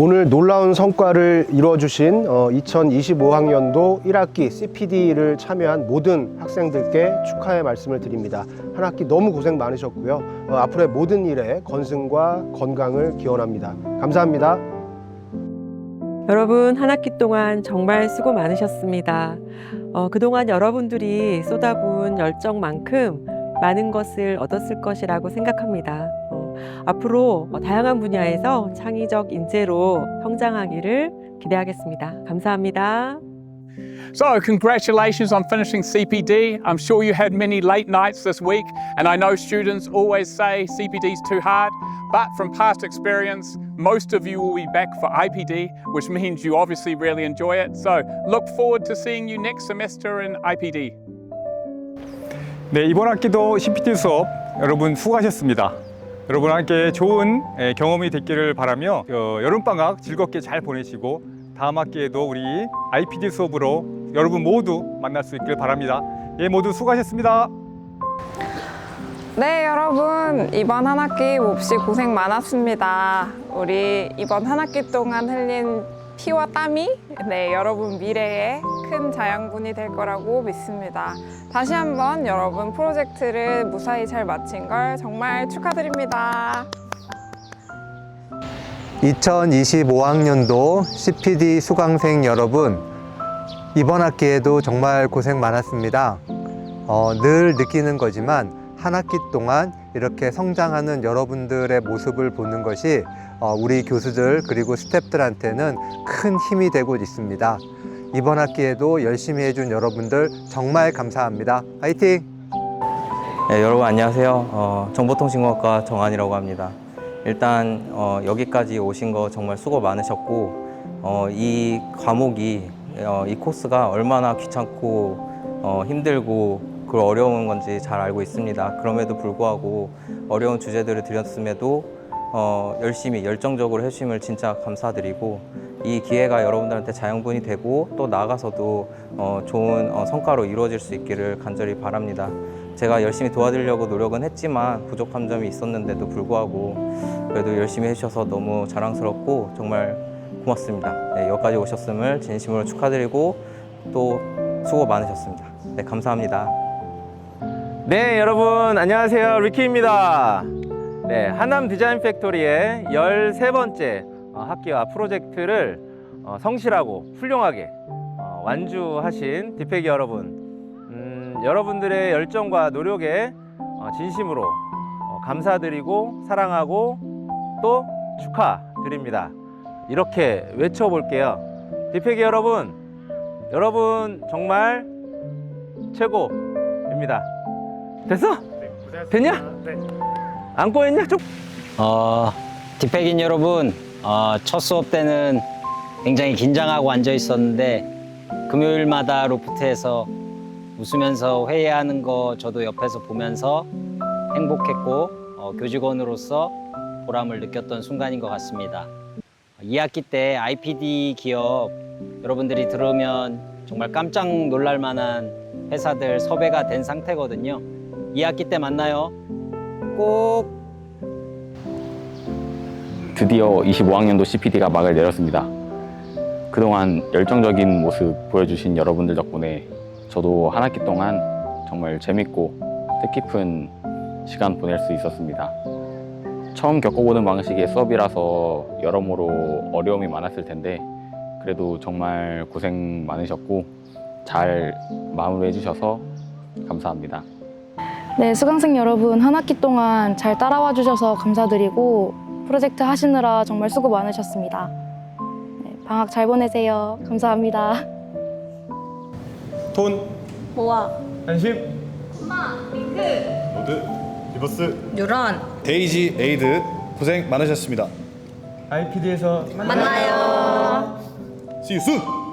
오늘 놀라운 성과를 이루어주신 2025학년도 1학기 CPD를 참여한 모든 학생들께 축하의 말씀을 드립니다. 한 학기 너무 고생 많으셨고요. 어, 앞으로의 모든 일에 건승과 건강을 기원합니다. 감사합니다. 여러분 한 학기 동안 정말 수고 많으셨습니다. 어, 그동안 여러분들이 쏟아부은 열정만큼 많은 것을 얻었을 것이라고 생각합니다. 어, 앞으로 어, 다양한 분야에서 창의적 인재로 성장하기를 기대하겠습니다. 감사합니다. So, congratulations on finishing CPD. I'm sure you had many late nights this week, and I know students always say CPD's too hard, but from past experience, most of you will be back for IPD, which means you obviously really enjoy it. So, look forward to seeing you next semester in IPD. 네, 이번 학기도 CPT 수업 여러분 수고하셨습니다. 여러분 함께 좋은 예, 경험이 됐기를 바라며 어, 여름방학 즐겁게 잘 보내시고 다음 학기에도 우리 IPD 수업으로 여러분 모두 만날 수 있길 바랍니다. 예, 모두 수고하셨습니다. 네, 여러분. 이번 한 학기 몹시 고생 많았습니다. 우리 이번 한 학기 동안 흘린 피와 땀이 네, 여러분 미래에 큰 자양분이 될 거라고 믿습니다. 다시 한번 여러분 프로젝트를 무사히 잘 마친 걸 정말 축하드립니다. 2025학년도 CPD 수강생 여러분, 이번 학기에도 정말 고생 많았습니다. 어, 늘 느끼는 거지만 한 학기 동안 이렇게 성장하는 여러분들의 모습을 보는 것이 어, 우리 교수들 그리고 스태프들한테는 큰 힘이 되고 있습니다. 이번 학기에도 열심히 해준 여러분들 정말 감사합니다. 화이팅! 네, 여러분 안녕하세요. 어, 정보통신공학과 정한이라고 합니다. 일단 어, 여기까지 오신 거 정말 수고 많으셨고 어, 이 과목이 어, 이 코스가 얼마나 귀찮고 어, 힘들고 그 어려운 건지 잘 알고 있습니다. 그럼에도 불구하고 어려운 주제들을 드렸음에도 어, 열심히 열정적으로 해주심을 진짜 감사드리고 이 기회가 여러분들한테 자양분이 되고 또 나아가서도 어, 좋은 어, 성과로 이루어질 수 있기를 간절히 바랍니다. 제가 열심히 도와드리려고 노력은 했지만 부족한 점이 있었는데도 불구하고 그래도 열심히 해주셔서 너무 자랑스럽고 정말 고맙습니다. 네, 여기까지 오셨음을 진심으로 축하드리고 또 수고 많으셨습니다. 네, 감사합니다. 네, 여러분 안녕하세요. 리키입니다. 네, 하남 디자인 팩토리의 13번째 어, 학기와 프로젝트를 어, 성실하고 훌륭하게 어, 완주하신 디팩이 여러분. 음, 여러분들의 열정과 노력에 어, 진심으로 어, 감사드리고 사랑하고 또 축하드립니다. 이렇게 외쳐볼게요. 디팩이 여러분, 여러분 정말 최고입니다. 됐어? 됐냐? 안 꼬였냐? 좀 어, 디팩인 여러분, 어, 첫 수업 때는 굉장히 긴장하고 앉아 있었는데 금요일마다 로프트에서 웃으면서 회의하는 거 저도 옆에서 보면서 행복했고 어, 교직원으로서 보람을 느꼈던 순간인 것 같습니다. 2학기 때 IPD 기업 여러분들이 들으면 정말 깜짝 놀랄 만한 회사들 섭외가 된 상태거든요. 2학기 때 만나요. 꼭 드디어 25학년도 CPD가 막을 내렸습니다. 그동안 열정적인 모습 보여주신 여러분들 덕분에 저도 한 학기 동안 정말 재밌고 뜻깊은 시간 보낼 수 있었습니다. 처음 겪어보는 방식의 수업이라서 여러모로 어려움이 많았을 텐데 그래도 정말 고생 많으셨고 잘 마무리해 주셔서 감사합니다. 네, 수강생 여러분 한 학기 동안 잘 따라와 주셔서 감사드리고 프로젝트 하시느라 정말 수고 많으셨습니다. 네, 방학 잘 보내세요. 감사합니다. 돈, 모아. 한심, 모두 리버스 유런. 데이지 에이드 고생 많으셨습니다. IPD에서 만나요. See you soon.